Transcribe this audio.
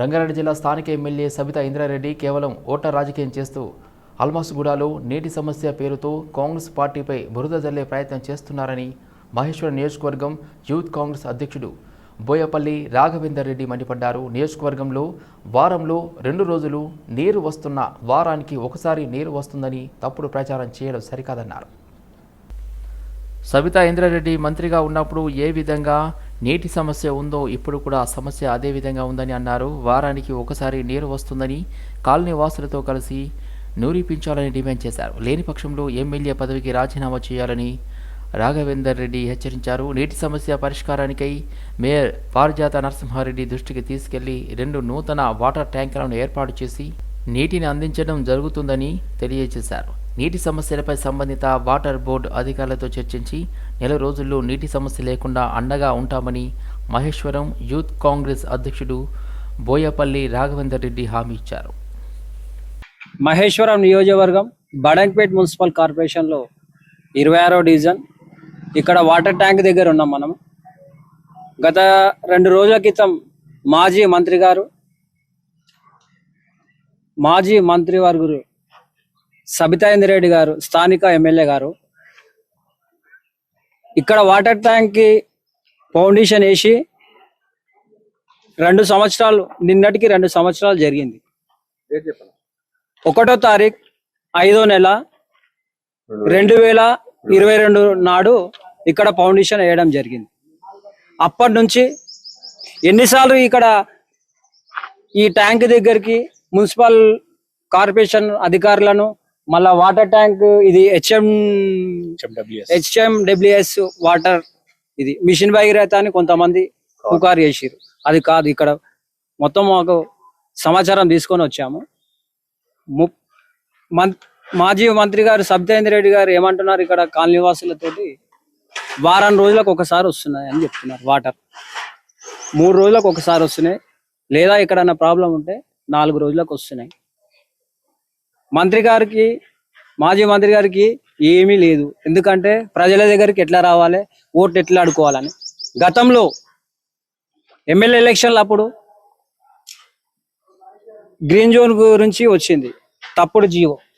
రంగారెడ్డి జిల్లా స్థానిక ఎమ్మెల్యే సబితా ఇంద్రారెడ్డి కేవలం ఓట్ల రాజకీయం చేస్తూ అల్మాస్గూడలో నీటి సమస్య పేరుతో కాంగ్రెస్ పార్టీపై బురద జల్లే ప్రయత్నం చేస్తున్నారని మహేశ్వర నియోజకవర్గం యూత్ కాంగ్రెస్ అధ్యక్షుడు బోయపల్లి రాఘవేందర్ రెడ్డి మండిపడ్డారు. నియోజకవర్గంలో వారంలో రెండు రోజులు నీరు వస్తున్న వారానికి ఒకసారి నీరు వస్తుందని తప్పుడు ప్రచారం చేయడం సరికాదన్నారు. సబితా ఇంద్రారెడ్డి మంత్రిగా ఉన్నప్పుడు ఏ విధంగా నీటి సమస్య ఉందో ఇప్పుడు కూడా ఆ సమస్య అదే విధంగా ఉందని అన్నారు. వారానికి ఒకసారి నీరు వస్తుందని కాలనీ వాసులతో కలిసి నూరిపించాలని డిమాండ్ చేశారు. లేని పక్షంలో ఎమ్మెల్యే పదవికి రాజీనామా చేయాలని రాఘవేందర్ రెడ్డి హెచ్చరించారు. నీటి సమస్య పరిష్కారానికై మేయర్ పారిజాత నరసింహారెడ్డి దృష్టికి తీసుకెళ్ళి రెండు నూతన వాటర్ ట్యాంకులను ఏర్పాటు చేసి నీటిని అందించడం జరుగుతుందని తెలియజేశారు. నీటి సమస్యలపై సంబంధిత వాటర్ బోర్డు అధికారులతో చర్చించి నెల రోజుల్లో నీటి సమస్య లేకుండా అండగా ఉంటామని మహేశ్వరం యూత్ కాంగ్రెస్ అధ్యక్షుడు బోయపల్లి రాఘవేందర్ రెడ్డి హామీ ఇచ్చారు. మహేశ్వరం నియోజకవర్గం బడంపేట్ మున్సిపల్ కార్పొరేషన్లో ఇరవై ఆరో డివిజన్. ఇక్కడ వాటర్ ట్యాంక్ దగ్గర ఉన్నాం మనం. గత రెండు రోజుల క్రితం మాజీ మంత్రి గారు మాజీ మంత్రి వర్గురు సబితాయింద్ర రెడ్డి గారు స్థానిక ఎమ్మెల్యే గారు ఇక్కడ వాటర్ ట్యాంక్కి ఫౌండేషన్ వేసి రెండు సంవత్సరాలు నిన్నటికి రెండు సంవత్సరాలు జరిగింది. ఒకటో తారీఖు ఐదో నెల రెండు వేల ఇరవై రెండు నాడు ఇక్కడ ఫౌండేషన్ వేయడం జరిగింది. అప్పటి నుంచి ఎన్నిసార్లు ఇక్కడ ఈ ట్యాంక్ దగ్గరికి మున్సిపల్ కార్పొరేషన్ అధికారులను మళ్ళా వాటర్ ట్యాంక్ ఇది హెచ్ఎం హెచ్ఎం డబ్ల్యూఎస్ వాటర్ ఇది మిషన్ భగీరథ అని కొంతమంది పుకారు చేసిరు అది కాదు ఇక్కడ. మొత్తం మాకు సమాచారం తీసుకొని వచ్చాము. మాజీ మంత్రి గారు సబితేంద్ర రెడ్డి గారు ఏమంటున్నారు ఇక్కడ కాలనీ వాసులతోటి వారం రోజులకు ఒకసారి వస్తున్నాయి అని చెప్తున్నారు వాటర్. మూడు రోజులకు ఒకసారి వస్తున్నాయి. లేదా ఎక్కడన్నా ప్రాబ్లం ఉంటే నాలుగు రోజులకు వస్తున్నాయి. మంత్రి గారికి మాజీ మంత్రి గారికి ఏమీ లేదు. ఎందుకంటే ప్రజల దగ్గరికి ఎట్లా రావాలి ఓట్లు ఎట్లా అడుకోవాలని గతంలో ఎమ్మెల్యే ఎలక్షన్లు అప్పుడు గ్రీన్ జోన్ గురించి వచ్చింది. తప్పుడు జీవో.